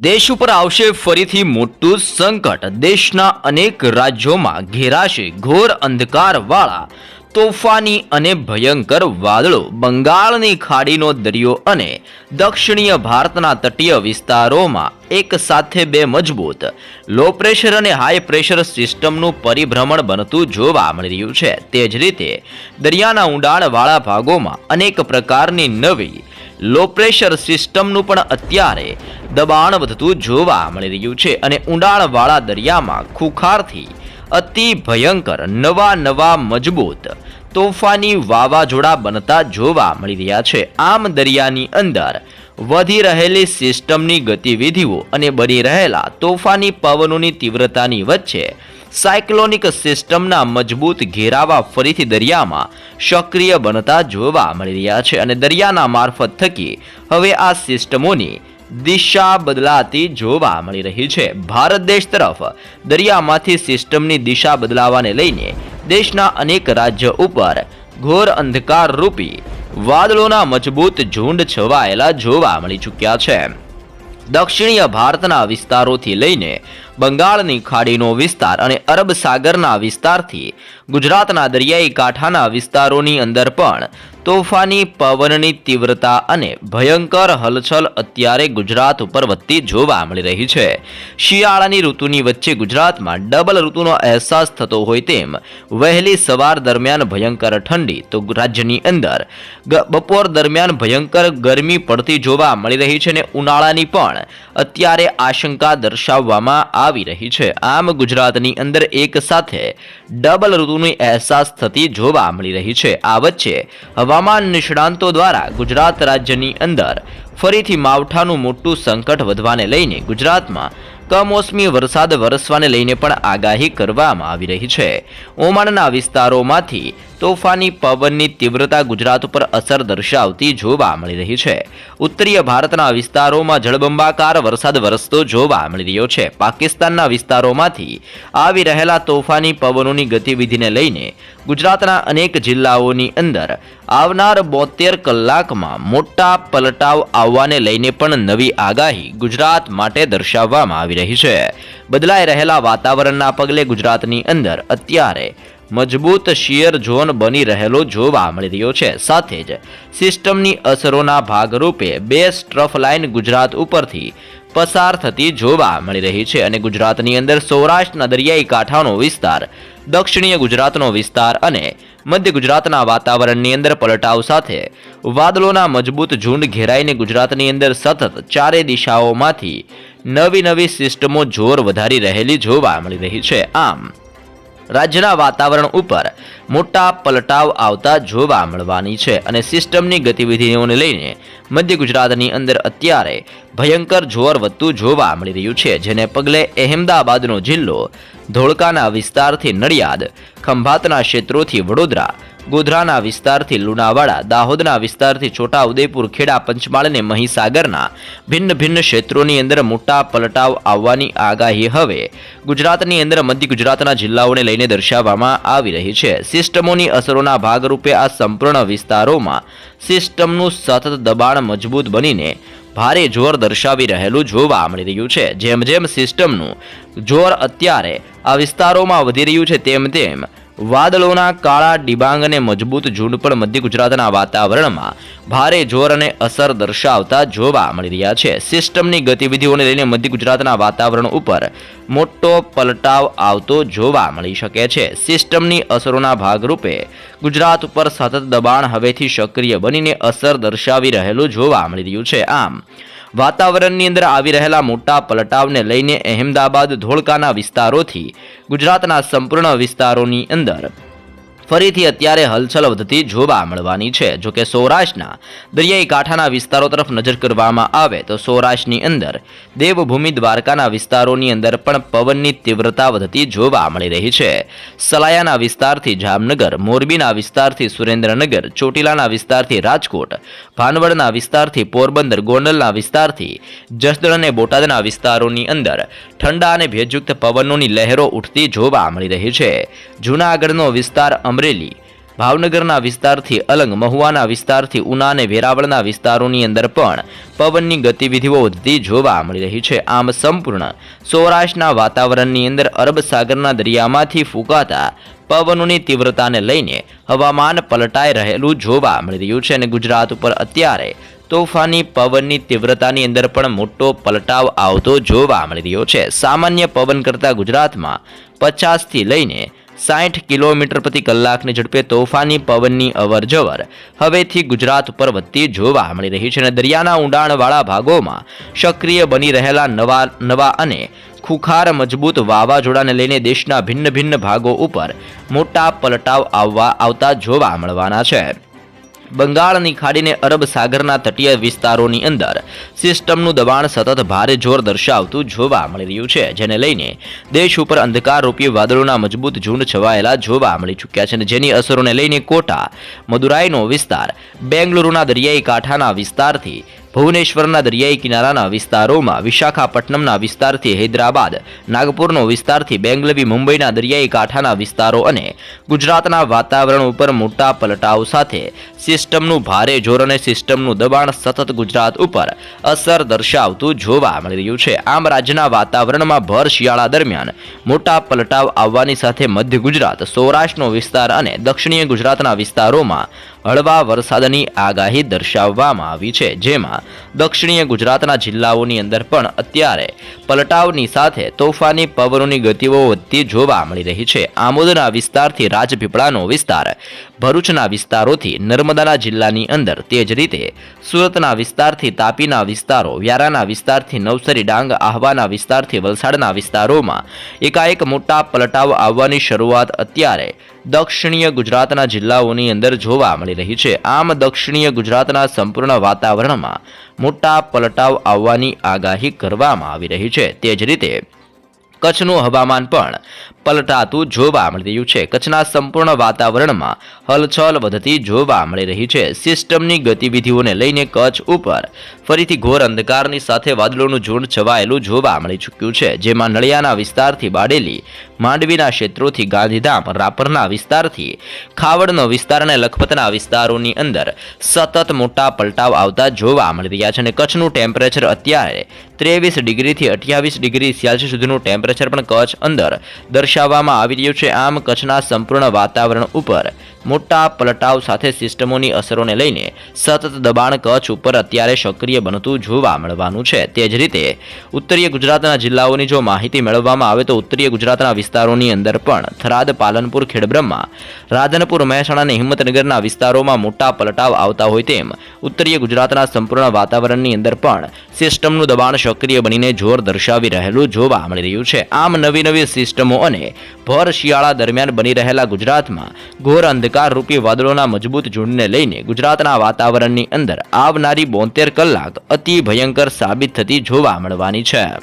દેશ ઉપર આવશે ફરીથી મોટું સંકટ. દેશના અનેક રાજ્યોમાં ઘેરાશે ઘોર અંધકારવાળા. તોફાની અને ભયંકર વાદળો બંગાળની ખાડીનો દરિયો અને દક્ષિણીય ભારતના તટીય વિસ્તારોમાં એક સાથે બે મજબૂત. લો પ્રેશર અને હાઈ પ્રેશર સિસ્ટમનું પરિભ્રમણ બનતું જોવા મળી રહ્યું છે. તે જ રીતે દરિયાના ઊંડાણવાળા ભાગોમાં અનેક પ્રકારની નવી લો પ્રેશર સિસ્ટમનું પણ અત્યારે દબાણ વધતું જોવા મળી રહ્યું છે અને ઊંડાણવાળા દરિયામાં ખુખારથી અતિ ભયંકર નવા નવા મજબૂત તોફાની વાવાઝોડા બનતા જોવા મળી રહ્યા છે. આમ દરિયાની અંદર વધી રહેલી સિસ્ટમની ગતિવિધિઓ અને બની રહેલા તોફાની પવનોની તીવ્રતાની વચ્ચે સાયક્લોનિક સિસ્ટમના મજબૂત ઘેરાવા ફરીથી દરિયામાં સક્રિય બનતા જોવા મળી રહ્યા છે અને દરિયાના મારફત થકી હવે આ સિસ્ટમોની દિશા બદલાતી જોવા મળી રહી છે. ભારત દેશ તરફ દરિયામાંથી સિસ્ટમની દિશા બદલાવાને લઈને દેશના અનેક રાજ્યો ઉપર ઘોર અંધકાર રૂપી વાદળોના મજબૂત ઝુંડ છવાયેલા જોવા મળી ચૂક્યા છે. દક્ષિણીય ભારતના વિસ્તારોથી લઈને બંગાળની ખાડીનો વિસ્તાર અને અરબ સાગરના વિસ્તારથી ગુજરાતના દરિયાઈ કાંઠાના વિસ્તારોની અંદર પણ તોફાની પવનની તીવ્રતા અને ભયંકર હલચલ અત્યારે ગુજરાત ઉપર વધતી જોવા મળી રહી છે. શિયાળાની ઋતુની વચ્ચે ગુજરાતમાં ડબલ ઋતુનો અહેસાસ થતો હોય તેમ વહેલી સવાર દરમિયાન ભયંકર ઠંડી, તો રાજ્યની અંદર બપોર દરમિયાન ભયંકર ગરમી પડતી જોવા મળી રહી છે અને ઉનાળાની પણ અત્યારે આશંકા દર્શાવવામાં આવી રહી છે. આમ ગુજરાતની અંદર એક સાથે ડબલ ઋતુની અહેસાસ થતી જોવા મળી રહી છે. આ વચ્ચે હવામાન નિષ્ણાંતો દ્વારા ગુજરાત રાજ્યની અંદર ફરીથી માવઠાનું મોટું સંકટ વધવાને લઈને ગુજરાતમાં કમોસમી વરસાદ વરસવાને લઈને પણ આગાહી કરવામાં આવી રહી છે. ઓમાનના વિસ્તારોમાંથી તોફાની પવનની તીવ્રતા ગુજરાત ઉપર અસર દર્શાવતી જોવા મળી રહી છે. ઉત્તરીય ભારતના વિસ્તારોમાં જળબંબાકાર વરસાદ વરસતો જોવા મળી રહ્યો છે. પાકિસ્તાનના વિસ્તારોમાંથી આવી રહેલા તોફાની પવનોની ગતિવિધિને લઈને ગુજરાતના અનેક જિલ્લાઓની અંદર આવનાર બોતેર કલાકમાં મોટા પલટાવ આવવાને લઈને પણ નવી આગાહી ગુજરાત માટે દર્શાવવામાં આવી રહી છે. બદલાઈ રહેલા વાતાવરણના પગલે ગુજરાતની અંદર અત્યારે મજબૂત શિયર ઝોન બની રહેલો જોવા મળી રહ્યો છે. સાથે જ સિસ્ટમની અસરોના ભાગરૂપે બે સ્ટ્રફ લાઇન ગુજરાત ઉપરથી પસાર થતી જોવા મળી રહી છે અને ગુજરાતની અંદર સૌરાષ્ટ્રના દરિયાઈ કાંઠાનો વિસ્તાર, દક્ષિણીય ગુજરાતનો વિસ્તાર અને મધ્ય ગુજરાતના વાતાવરણની અંદર પલટાવ સાથે વાદળોના મજબૂત ઝુંડ ઘેરાઈને ગુજરાતની અંદર સતત ચારે દિશાઓમાંથી નવી નવી સિસ્ટમો જોર વધારી રહેલી જોવા મળી રહી છે. આમ રાજ્યના વાતાવરણ ઉપર મોટા પલટાવ આવતા જોવા મળવાની છે અને સિસ્ટમની ગતિવિધિઓને લઈને મધ્ય ગુજરાતની અંદર અત્યારે ભયંકર જોર વધતું જોવા મળી રહ્યું છે, જેને પગલે અહેમદાબાદનો જિલ્લો ધોળકાના વિસ્તારથી નડિયાદ, ખંભાતના ક્ષેત્રોથી વડોદરા ગોધરાના વિસ્તારથી લુણાવાડા, દાહોદના વિસ્તારથી છોટા ઉદેપુર ખેડા, પંચમહાલ અને મહીસાગરના ભિન્ન ભિન્ન ક્ષેત્રોની અંદર મોટા પલટાવ આવવાની આગાહી હવે ગુજરાતની અંદર મધ્ય ગુજરાતના જિલ્લાઓને લઈને દર્શાવવામાં આવી રહી છે. સિસ્ટમોની અસરોના ભાગરૂપે આ સંપૂર્ણ વિસ્તારોમાં સિસ્ટમનું સતત દબાણ મજબૂત બનીને ભારે જોર દર્શાવી રહેલું જોવા મળી રહ્યું છે. જેમ જેમ સિસ્ટમનું જોર અત્યારે આ વિસ્તારોમાં વધી રહ્યું છે, તેમ તેમ વાદળોના કાળા ડિબાંગ અને મજબૂત ઝુંડ પણ મધ્ય ગુજરાતના વાતાવરણમાં ભારે જોર અને અસર દર્શાવતા જોવા મળી રહ્યા છે. સિસ્ટમની ગતિવિધિઓને લઈને મધ્ય ગુજરાતના વાતાવરણ ઉપર મોટો પલટાવ આવતો જોવા મળી શકે છે. સિસ્ટમની અસરોના ભાગરૂપે ગુજરાત ઉપર સતત દબાણ હવેથી સક્રિય બનીને અસર દર્શાવી રહેલું જોવા મળી રહ્યું છે. આમ વાતાવરણની અંદર આવી રહેલા મોટા પલટાવને લઈને અહેમદાબાદ ધોળકાના વિસ્તારોથી ગુજરાતના સંપૂર્ણ વિસ્તારોની અંદર ફરીથી અત્યારે હલચલ વધતી જોવા મળવાની છે. જોકે સૌરાષ્ટ્રના દરિયાઈ કાંઠાના વિસ્તારો તરફ નજર કરવામાં આવે તો સૌરાષ્ટ્રની અંદર દેવભૂમિ દ્વારકાના વિસ્તારોની અંદર પણ પવનની તીવ્રતા વધતી જોવા મળી રહી છે. સલાયાના વિસ્તારથી જામનગર, મોરબીના વિસ્તારથી સુરેન્દ્રનગર, ચોટીલાના વિસ્તારથી રાજકોટ, ભાનવડના વિસ્તારથી પોરબંદર, ગોંડલના વિસ્તારથી જસદણ અને બોટાદના વિસ્તારોની અંદર ઠંડા અને ભેજયુક્ત પવનોની લહેરો ઉઠતી જોવા મળી રહી છે. જૂનાગઢનો વિસ્તાર અમરેલી. ભાવનગરના વિસ્તારથી અલંગ, મહુવાના વિસ્તારથી ઉના અને વેરાવળના વિસ્તારોની અંદર પણ પવનની ગતિવિધિઓ વધતી જોવા મળી રહી છે. આમ સંપૂર્ણ સૌરાષ્ટ્રના વાતાવરણની અંદર અરબ સાગરના દરિયામાંથી ફૂંકાતા પવનોની તીવ્રતાને લઈને હવામાન પલટાઈ રહેલું જોવા મળી રહ્યું છે અને ગુજરાત ઉપર અત્યારે તોફાની પવનની તીવ્રતાની અંદર પણ મોટો પલટાવ આવતો જોવા મળી રહ્યો છે. સામાન્ય પવન કરતાં ગુજરાતમાં પચાસથી લઈને સાઠ કિલોમીટર પ્રતિ કલાકની ઝડપે તોફાની પવનની અવરજવર. હવેથી ગુજરાત ઉપર વધતી જોવા મળી રહી છે અને દરિયાના ઊંડાણવાળા ભાગોમાં સક્રિય બની રહેલા નવા નવા અને ખુખાર મજબૂત વાવાઝોડાને લઈને દેશના ભિન્ન ભિન્ન ભાગો ઉપર મોટા પલટાવ આવવા, આવતા જોવા મળવાના છે. બંગાળની ખાડીને અરબ સાગરના તટીય વિસ્તારોની અંદર સિસ્ટમનું દબાણ સતત ભારે જોર દર્શાવતું જોવા મળી રહ્યું છે, જેને લઈને દેશ ઉપર અંધકારરૂપી વાદળોના મજબૂત ઝુંડ છવાયેલા જોવા મળી ચૂક્યા છે અને જેની અસરોને લઈને કોટા, મદુરાઈનો વિસ્તાર, બેંગલુરુના દરિયાઈ કાંઠાના વિસ્તારથી ભુવનેશ્વરના દરિયાઈ કિનારાના વિસ્તારોમાં વિશાખાપટ્ટનમના વિસ્તારથી હૈદરાબાદ, નાગપુરનો વિસ્તારથી બેંગલવી, મુંબઈના દરિયાઈ કાંઠાના વિસ્તારો અને ગુજરાતના વાતાવરણ ઉપર મોટા પલટાવ સાથે સિસ્ટમનું ભારે જોર અને સિસ્ટમનું દબાણ સતત ગુજરાત ઉપર અસર દર્શાવતું જોવા મળી રહ્યું છે. આમ રાજ્યના વાતાવરણમાં ભર શિયાળા દરમિયાન મોટા પલટાવ આવવાની સાથે મધ્ય ગુજરાત, સૌરાષ્ટ્રનો વિસ્તાર અને દક્ષિણીય ગુજરાતના વિસ્તારોમાં હળવા વરસાદની આગાહી દર્શાવવામાં આવી છે. જેમાં દક્ષિણીય ગુજરાતના જિલ્લાઓની અંદર પણ અત્યારે પલટાવની સાથે તોફાની પવનોની ગતિઓ વધતી જોવા મળી રહી છે. આમોદના વિસ્તારથી રાજપીપળાનો વિસ્તાર, ભરૂચના વિસ્તારોથી નર્મદાના જિલ્લાની અંદર તે જ રીતે સુરતના વિસ્તારથી તાપીના વિસ્તારો, વ્યારાના વિસ્તારથી નવસરી ડાંગ, આહવાના વિસ્તારથી વલસાડના વિસ્તારોમાં એકાએક મોટા પલટાવ આવવાની શરૂઆત અત્યારે દક્ષિણીય ગુજરાતના જિલ્લાઓની અંદર જોવા મળી રહી છે. આમ દક્ષિણીય ગુજરાતના સંપૂર્ણ વાતાવરણમાં મોટા પલટાવ આવવાની આગાહી કરવામાં આવી રહી છે. તે જ રીતે કચ્છનું હવામાન પણ પલટાતું જોવા મળી રહ્યું છે. કચ્છના સંપૂર્ણ વાતાવરણમાં હલચલ વધતી જોવા મળી રહી છે. સિસ્ટમની ગતિવિધિઓને લઈને કચ્છ ઉપર ફરીથી ઘોર અંધકારની સાથે વાદળોનું ઝુંડ છવાયેલું જોવા મળી ચૂક્યું છે. જેમાં નળિયાના વિસ્તારથી બાડેલી, માંડવીના ક્ષેત્રોથી ગાંધીધામ, રાપરના વિસ્તારથી ખાવડનો વિસ્તાર અને લખપતના વિસ્તારોની અંદર સતત મોટા પલટાવ આવતા જોવા મળી રહ્યા છે અને કચ્છનું ટેમ્પરેચર અત્યારે ત્રેવીસ ડિગ્રીથી અઠ્યાવીસ ડિગ્રી સેલ્સિયસ સુધીનું ટેમ્પરેચર પણ કચ્છ અંદર દર્શાવવામાં આવી રહ્યું છે. આમ કચ્છના સંપૂર્ણ વાતાવરણ ઉપર મોટા પલટાવ સાથે સિસ્ટમોની અસરોને લઈને સતત દબાણ કચ્છ ઉપર અત્યારે સક્રિય બનતું જોવા મળવાનું છે. તે જ રીતે ઉત્તરીય ગુજરાતના જિલ્લાઓની જો માહિતી મેળવવામાં આવે તો ઉત્તરીય ગુજરાતના વિસ્તારોની અંદર પણ થરાદ, પાલનપુર, ખેડબ્રહ્મા, રાધનપુર, મહેસાણા અને હિંમતનગરના વિસ્તારોમાં મોટા પલટાવ આવતા હોય તેમ ઉત્તરીય ગુજરાતના સંપૂર્ણ વાતાવરણની અંદર પણ સિસ્ટમનું દબાણ સક્રિય બનીને જોર દર્શાવી રહેલું જોવા મળી રહ્યું છે. આમ નવી નવી સિસ્ટમો અને ભર શિયાળા દરમિયાન બની રહેલા ગુજરાતમાં ઘોર અંધકાર રૂપી વાદળોના મજબૂત ઝુંડને લઈને ગુજરાતના વાતાવરણની અંદર આવનારી બોતેર કલાક અતિ ભયંકર સાબિત થતી જોવા મળવાની છે.